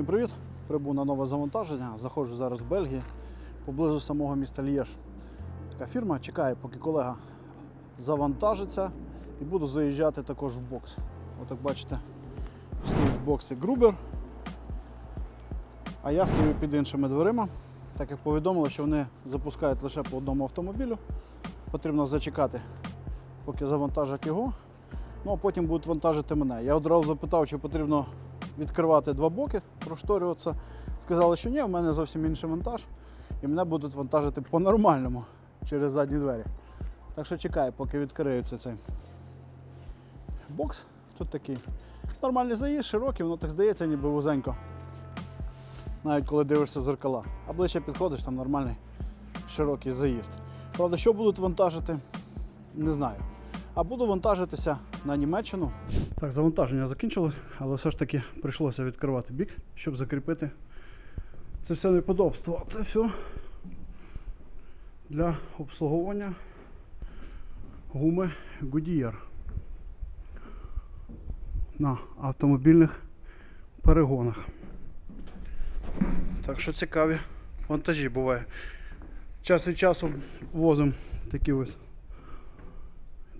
Всім привіт! Прибув на нове завантаження. Заходжу зараз в Бельгії, поблизу самого міста Лєж. Така фірма чекає, поки колега завантажиться і буду заїжджати також в бокс. Отак бачите, стоїть в боксі Грубер. А я стою під іншими дверима, так як повідомили, що вони запускають лише по одному автомобілю. Потрібно зачекати, поки завантажать його. Ну а потім будуть вантажити мене. Я одразу запитав, чи потрібно відкривати два боки, прошторюватися. Сказали, що ні, в мене зовсім інший вантаж, і мене будуть вантажити по-нормальному через задні двері. Так що чекаю, поки відкриється цей бокс. Тут такий нормальний заїзд, широкий, воно так здається, ніби вузенько. Навіть коли дивишся зеркала. А ближче підходиш, там нормальний широкий заїзд. Правда, що будуть вантажити, не знаю. А буду вантажитися на Німеччину. Так, завантаження закінчилось, але все ж таки прийшлося відкривати бік, щоб закріпити це все неподобство. Це все для обслуговування гуми Goodyear на автомобільних перегонах. Так що цікаві вантажі буває. Час від часу возимо такі ось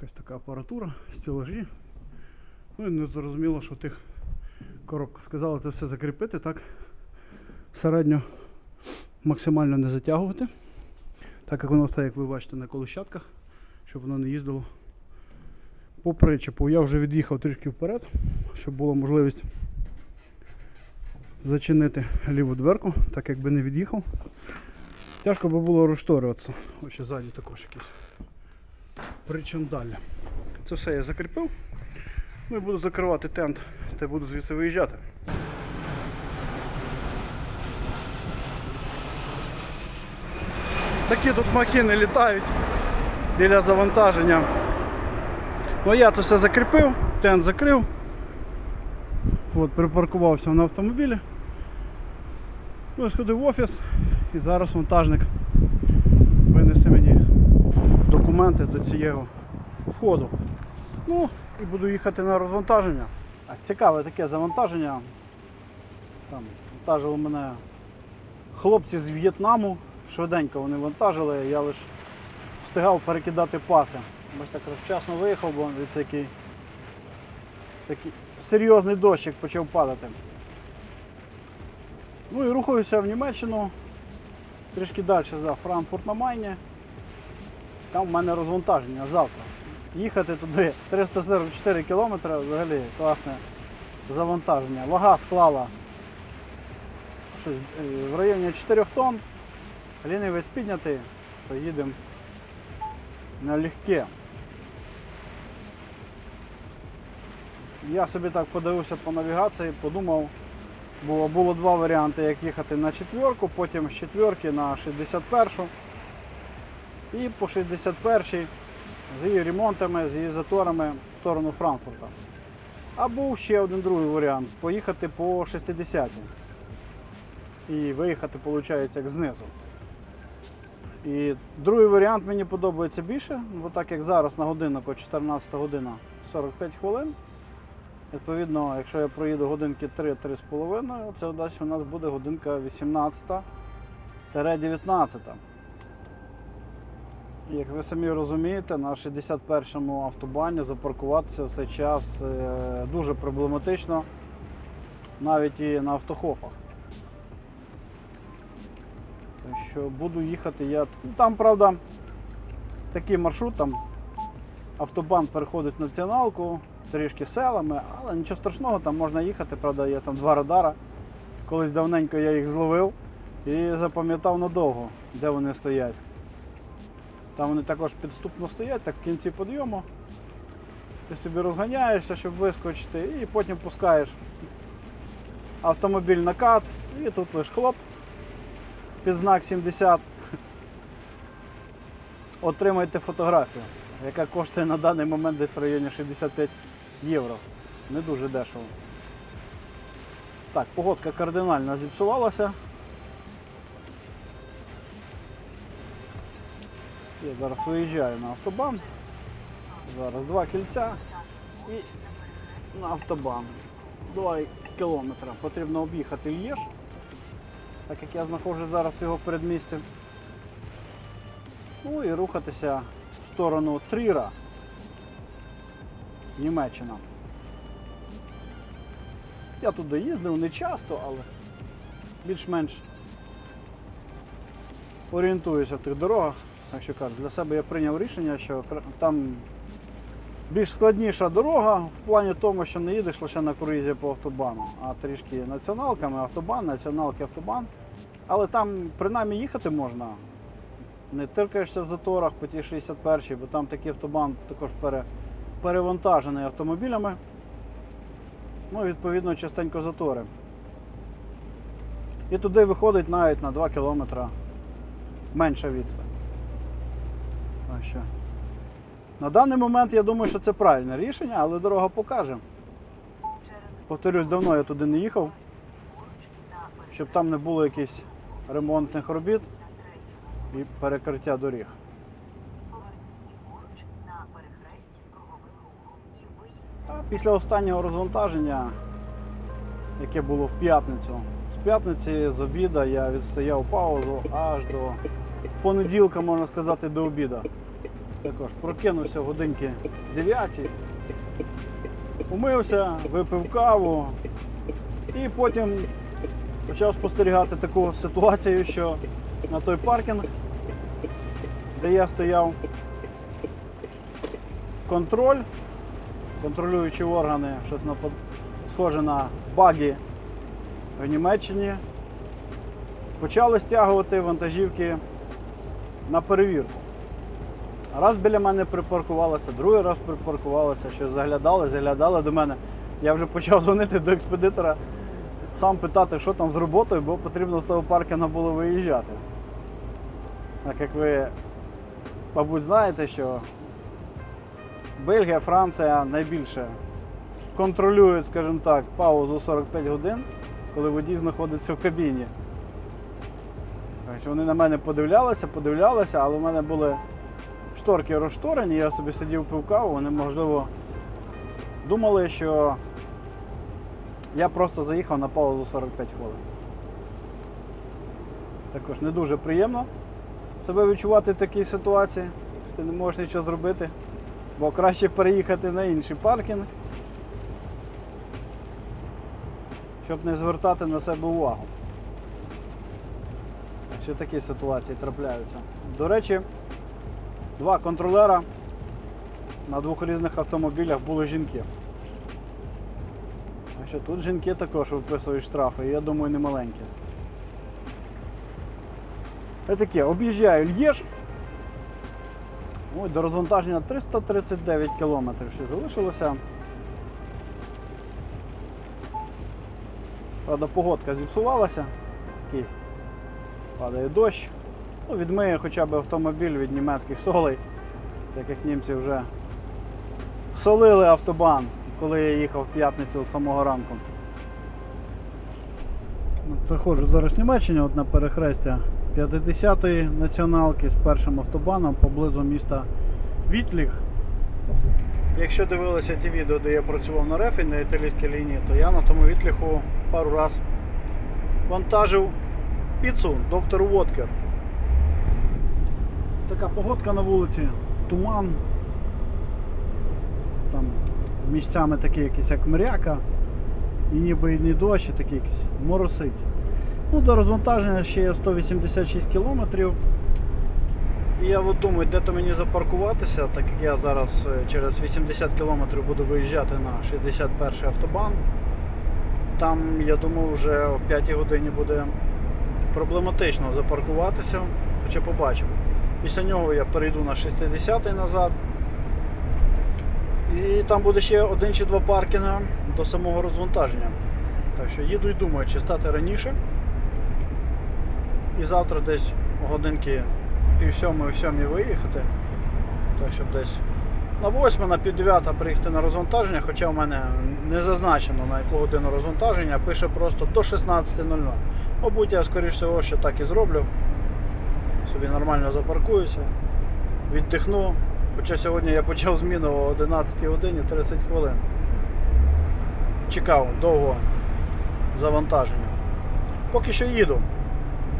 якась така апаратура, стелажі. Ну і не зрозуміло, що тих коробках. Сказали це все закріпити, так середньо максимально не затягувати. Так як воно все, як ви бачите, на колищатках, щоб воно не їздило по причепу. Я вже від'їхав трішки вперед, щоб була можливість зачинити ліву дверку, так якби не від'їхав. Тяжко би було розшторюватися. Ось ще ззаді також якісь причандалі. Це все я закріпив. Ну і буду закривати тент та буду звідси виїжджати. Такі тут махіни літають біля завантаження. Ну я це все закріпив, тент закрив. От, припаркувався на автомобілі. Ну сходив в офіс і зараз вантажник винесе мені документи до цього входу. Ну, і буду їхати на розвантаження. Так, цікаве таке завантаження. Там вантажили мене хлопці з В'єтнаму. Швиденько вони вантажили, я лише встигав перекидати паси. Бо так вчасно виїхав, бо від який такий серйозний дощик почав падати. Ну і рухаюся в Німеччину, трішки далі за Франкфурт на Майні. Там в мене розвантаження завтра. Їхати туди 344 кілометри, взагалі класне завантаження. Вага склала щось е, в районі 4 тонн. Лінивець піднятий, що їдемо налегке. Я собі так подивився по навігації, подумав, було, було два варіанти, як їхати на четверку, потім з четверки на 61 і по 61 з її ремонтами, з її заторами в сторону Франкфурта. А був ще один другий варіант поїхати по 60 і виїхати, виходить, як знизу. І другий варіант мені подобається більше, бо так як зараз на годиннику 14 година 45 хвилин. Відповідно, якщо я проїду годинки 3-3,5, це у нас буде годинка 18-19. Як ви самі розумієте, на 61-му автобані запаркуватися в цей час е, дуже проблематично, навіть і на автохофах. Що буду їхати я. Ну, Там, правда, такий маршрут, там автобан переходить націоналку, трішки селами, але нічого страшного, там можна їхати, правда, є там два радара. Колись давненько я їх зловив і запам'ятав надовго, де вони стоять. Там вони також підступно стоять, так в кінці підйому. Ти собі розганяєшся, щоб вискочити, і потім пускаєш автомобіль на кат, і тут лиш хлоп під знак 70. Отримайте фотографію, яка коштує на даний момент десь в районі 65 євро. Не дуже дешево. Так, погодка кардинально зіпсувалася. Я зараз виїжджаю на автобан. Зараз два кільця і на автобан. Два кілометра. Потрібно об'їхати Лєж, так як я знаходжусь зараз в його передмісті. Ну і рухатися в сторону Тріра, Німеччина. Я туди їздив не часто, але більш-менш орієнтуюся в тих дорогах. Так що кажу, для себе я прийняв рішення, що там більш складніша дорога в плані тому, що не їдеш лише на круїзі по автобану, а трішки націоналками, автобан, націоналки, автобан. Але там принаймні їхати можна. Не тиркаєшся в заторах по тій 61 й бо там такий автобан також пере, перевантажений автомобілями. Ну, відповідно, частенько затори. І туди виходить навіть на 2 кілометри менша відстань. Так що. На даний момент я думаю, що це правильне рішення, але дорога покаже. Повторюсь, давно я туди не їхав, щоб там не було якихось ремонтних робіт і перекриття доріг. Після останнього розвантаження, яке було в п'ятницю, з п'ятниці з обіда я відстояв паузу аж до понеділка, можна сказати, до обіда. Також прокинувся годинки 9, умився, випив каву і потім почав спостерігати таку ситуацію, що на той паркінг, де я стояв, контроль контролюючі органи, щось на, схоже на баги в Німеччині, почали стягувати вантажівки на перевірку. Раз біля мене припаркувалося, другий раз припаркувалося, щось заглядали, заглядали до мене. Я вже почав дзвонити до експедитора, сам питати, що там з роботою, бо потрібно з того паркінгу було виїжджати. Так як ви, мабуть, знаєте, що Бельгія, Франція найбільше контролюють, скажімо так, паузу 45 годин, коли водій знаходиться в кабіні. Так що Вони на мене подивлялися, подивлялися, але в мене були шторки розшторені, я собі сидів пив каву, вони, можливо, думали, що я просто заїхав на паузу 45 хвилин. Також не дуже приємно себе відчувати в такій ситуації, що ти не можеш нічого зробити. Бо краще переїхати на інший паркінг, щоб не звертати на себе увагу. Ще такі ситуації трапляються. До речі, два контролера на двох різних автомобілях були жінки. Так що тут жінки також виписують штрафи, я думаю, не маленькі. Це таке, об'їжджаю Льєж. Ой, до розвантаження 339 кілометрів ще залишилося. Правда, погодка зіпсувалася. Такий падає дощ. Ну, відмиє хоча б автомобіль від німецьких солей, так як німці вже солили автобан, коли я їхав в п'ятницю з самого ранку. Заходжу зараз в Німеччині от на перехрестя 50-ї націоналки з першим автобаном поблизу міста Вітліг. Якщо дивилися ті відео, де я працював на рефі на італійській лінії, то я на тому Вітліху пару раз вантажив піцу доктор Воткер. Така погодка на вулиці, туман. Там місцями такі якісь як мряка, і ніби і не дощ, і такий якийсь моросить. Ну, до розвантаження ще є 186 кілометрів. І я от думаю, де то мені запаркуватися, так як я зараз е, через 80 кілометрів буду виїжджати на 61 автобан. Там, я думаю, вже в 5 годині буде проблематично запаркуватися, хоча побачимо. Після нього я перейду на 60 назад. І там буде ще один чи два паркінга до самого розвантаження. Так що їду і думаю, чи стати раніше. І завтра десь годинки пів сьомої, в сьомій виїхати. Так, щоб десь на 8, на пів 9 приїхати на розвантаження, хоча в мене не зазначено на яку годину розвантаження, пише просто до 16.00. Мабуть, я скоріш всього, що так і зроблю. Собі нормально запаркуюся, віддихну. Хоча сьогодні я почав зміну о 11 годині 30 хвилин. Чекав довго завантаження. Поки що їду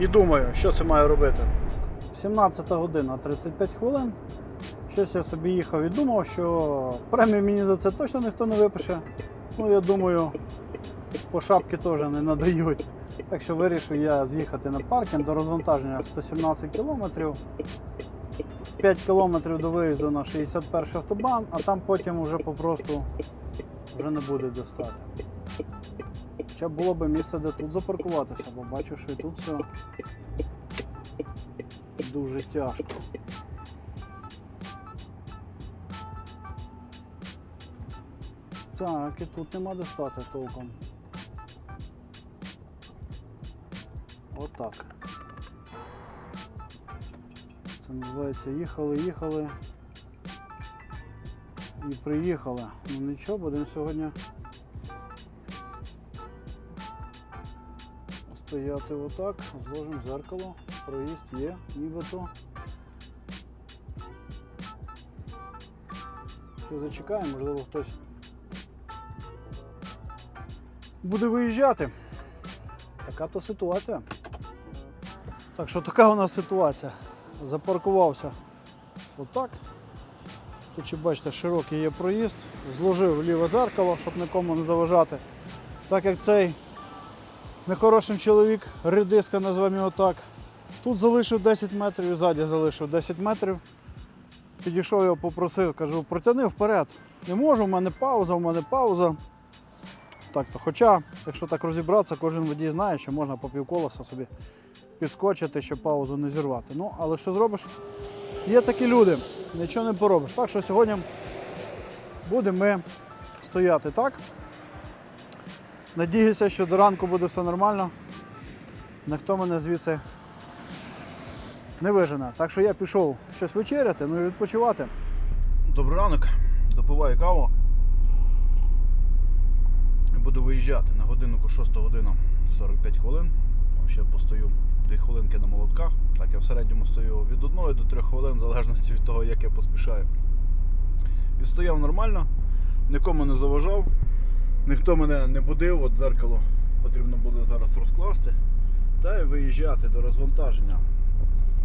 і думаю, що це маю робити. 17 година 35 хвилин. Щось я собі їхав і думав, що премію мені за це точно ніхто не випише. Ну, я думаю, по шапки теж не надають. Так що вирішив я з'їхати на паркінг до розвантаження 117 кілометрів. 5 кілометрів до виїзду на 61 автобан, а там потім вже попросту вже не буде достати. Хоча було б місце, де тут запаркуватися, бо бачу, що і тут все дуже тяжко. Так, і тут нема де стати толком. Отак. Це називається їхали, їхали і приїхали. Ну нічого, будемо сьогодні стояти отак, зложимо зеркало, проїзд є, нібито. Ще зачекаємо, можливо хтось буде виїжджати. Така то ситуація. Так що така у нас ситуація. Запаркувався отак. Тут ще бачите, широкий є проїзд, зложив ліве зеркало, щоб нікому не заважати. Так як цей нехороший чоловік, редиска назвемо його так. Тут залишив 10 метрів і ззаді залишив 10 метрів. Підійшов його, попросив, кажу, протягни вперед. Не можу, в мене пауза, в мене пауза. Так то. Хоча, якщо так розібратися, кожен водій знає, що можна по півколеса собі підскочити, щоб паузу не зірвати. Ну, але що зробиш? Є такі люди, нічого не поробиш. Так що сьогодні будемо ми стояти так. Надіюся, що до ранку буде все нормально. Ніхто мене звідси не вижене. Так що я пішов щось вечеряти, ну і відпочивати. Добрий ранок, допиваю каву. Буду виїжджати на годиннику 6 година 45 хвилин. Ще постою 2 хвилинки на молотках. Так я в середньому стою від 1 до 3 хвилин, в залежності від того, як я поспішаю. І стояв нормально, нікому не заважав, ніхто мене не будив, от дзеркало потрібно буде зараз розкласти. Та й виїжджати до розвантаження,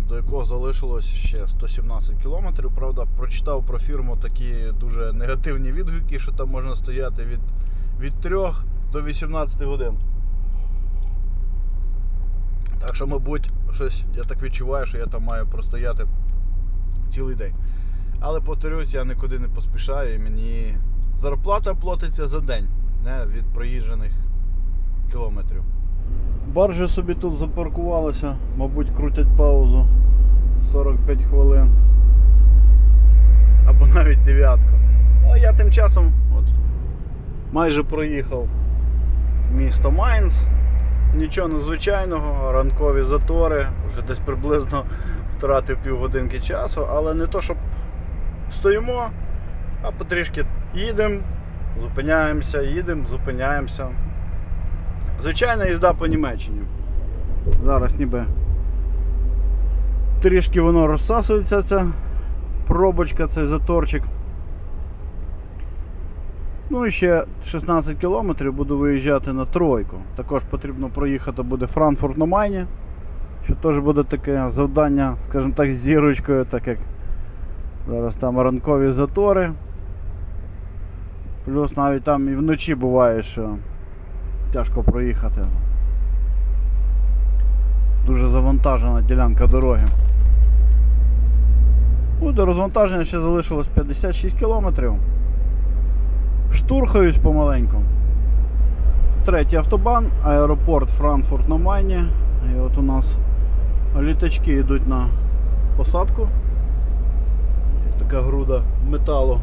до якого залишилось ще 117 кілометрів. Правда, прочитав про фірму такі дуже негативні відгуки, що там можна стояти від, від 3 до 18 годин. Так що, мабуть, щось я так відчуваю, що я там маю простояти цілий день. Але повторюсь, я нікуди не поспішаю і мені зарплата платиться за день, не від проїжджених кілометрів. Баржі собі тут запаркувалися, мабуть, крутять паузу 45 хвилин. Або навіть дев'ятку. Ну а я тим часом от, майже проїхав місто Майнц. Нічого незвичайного, ранкові затори, вже десь приблизно втратив півгодинки часу, але не то, щоб стоїмо, а потрішки їдемо, зупиняємося, їдемо, зупиняємося. Звичайна їзда по Німеччині. Зараз ніби трішки воно розсасується, ця пробочка, цей заторчик. Ну і ще 16 кілометрів буду виїжджати на тройку. Також потрібно проїхати буде Франкфурт на Майні, що теж буде таке завдання, скажімо так, з зірочкою, так як зараз там ранкові затори. Плюс навіть там і вночі буває, що тяжко проїхати. Дуже завантажена ділянка дороги. Ну, до розвантаження ще залишилось 56 кілометрів. Штурхаюсь помаленьку. Третій автобан, аеропорт Франкфурт на Майні. І от у нас літачки йдуть на посадку. Така груда металу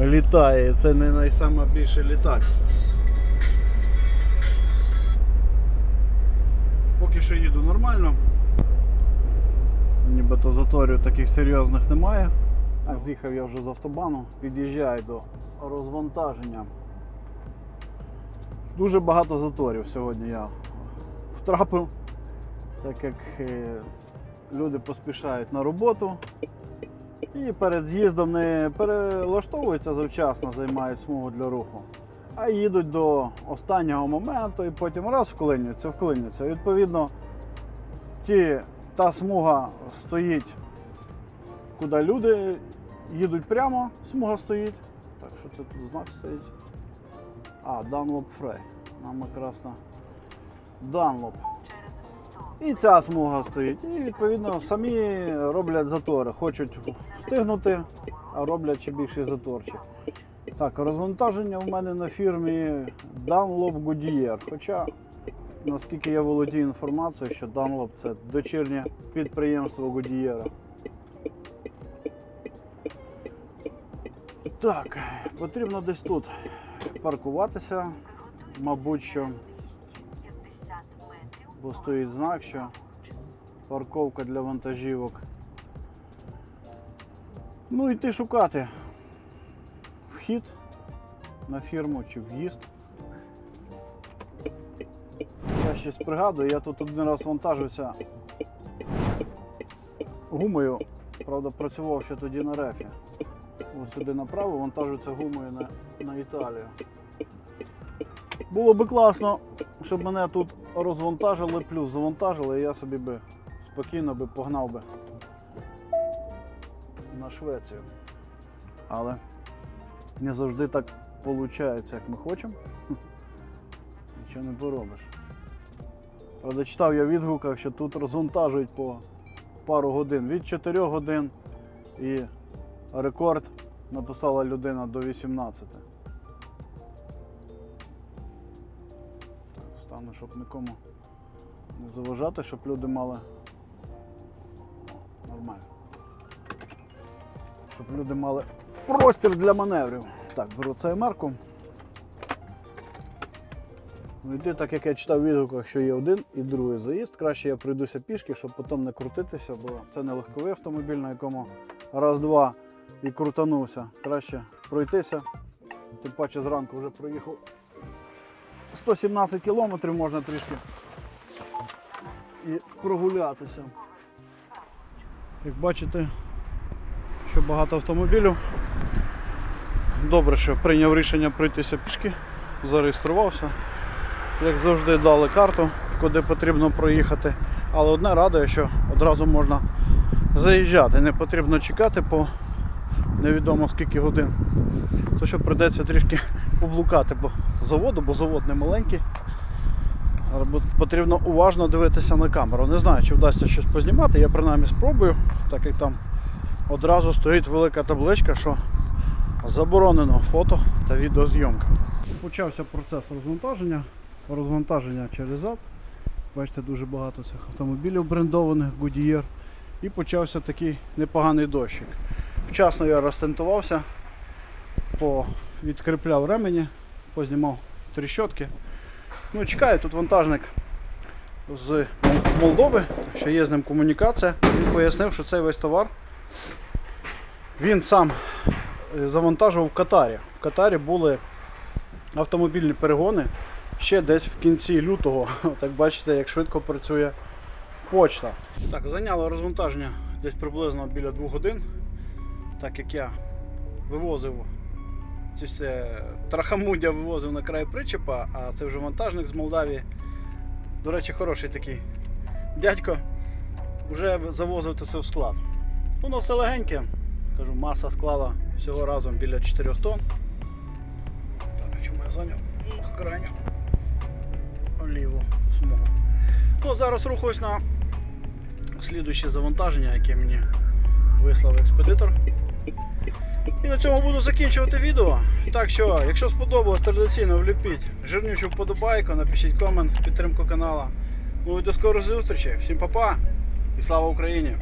літає. Це не найбільший літак. Поки що їду нормально. Нібито заторів таких серйозних немає. Так, з'їхав я вже з автобану, під'їжджаю до розвантаження. Дуже багато заторів сьогодні я втрапив, так як е, люди поспішають на роботу і перед з'їздом не перелаштовуються завчасно, займають смугу для руху. а їдуть до останнього моменту і потім раз вклинюються, вклинюються. І відповідно, ті, та смуга стоїть, куди люди їдуть прямо, смуга стоїть. Так, що це тут знак стоїть? А, Dunlop Frey. Нам якраз на Dunlop. І ця смуга стоїть. І відповідно самі роблять затори. Хочуть встигнути, а роблять ще більший заторчик. Так, розвантаження в мене на фірмі Dunlop Goodyear. Хоча, наскільки я володію інформацією, що Dunlop це дочірнє підприємство Goodyear. Так, потрібно десь тут паркуватися, мабуть, що, бо стоїть знак, що парковка для вантажівок. Ну йти шукати вхід на фірму чи в'їзд. Я щось пригадую, я тут один раз вантажився гумою, правда, працював ще тоді на рефі. Ось сюди направо вантажується гумою на, на Італію. Було би класно, щоб мене тут розвантажили, плюс завантажили, і я собі би спокійно би погнав би на Швецію. Але не завжди так виходить, як ми хочемо. Нічого не поробиш. Правда, читав я в відгуках, що тут розвантажують по пару годин. Від 4 годин і рекорд написала людина до 18. Так, стану, щоб нікому не заважати, щоб люди мали. Нормально. Щоб люди мали простір для маневрів. Так, беру цей марку. Ну, йди, так як я читав в відгуках, що є один і другий заїзд. Краще я пройдуся пішки, щоб потім не крутитися, бо це не легковий автомобіль, на якому раз-два і крутанувся. Краще пройтися. Тим паче зранку вже проїхав 117 кілометрів, можна трішки і прогулятися. Як бачите, що багато автомобілів. Добре, що прийняв рішення пройтися пішки, зареєструвався. Як завжди дали карту, куди потрібно проїхати. Але одне радує, що одразу можна заїжджати. Не потрібно чекати по невідомо скільки годин. То що прийдеться трішки поблукати по заводу, бо завод не маленький. Потрібно уважно дивитися на камеру. Не знаю, чи вдасться щось познімати, я принаймні спробую, так як там одразу стоїть велика табличка, що заборонено фото та відеозйомка. Почався процес розвантаження, розвантаження через зад. Бачите, дуже багато цих автомобілів брендованих Goodyear. І почався такий непоганий дощик. Вчасно я розтентувався, відкріпляв ремені, познімав тріщотки. Ну, чекаю, тут вантажник з Молдови, що є з ним комунікація. Він пояснив, що цей весь товар він сам е, завантажував в Катарі. В Катарі були автомобільні перегони ще десь в кінці лютого. Так бачите, як швидко працює почта. Так, зайняло розвантаження десь приблизно біля двох годин, так як я вивозив ці все трахамуддя вивозив на край причепа, а це вже вантажник з Молдавії. До речі, хороший такий дядько. Вже завозив це все в склад. Воно все легеньке. Кажу, маса склала всього разом біля 4 тонн. Так, чому я зайняв? Крайню ліву смугу. Ну, зараз рухаюсь на слідуюче завантаження, яке мені вислав експедитор. І на цьому буду закінчувати відео. Так що, якщо сподобалось, традиційно вліпіть жирнючу вподобайку, напишіть комент в підтримку канала. Ну і до скорої зустрічі. Всім па-па і слава Україні!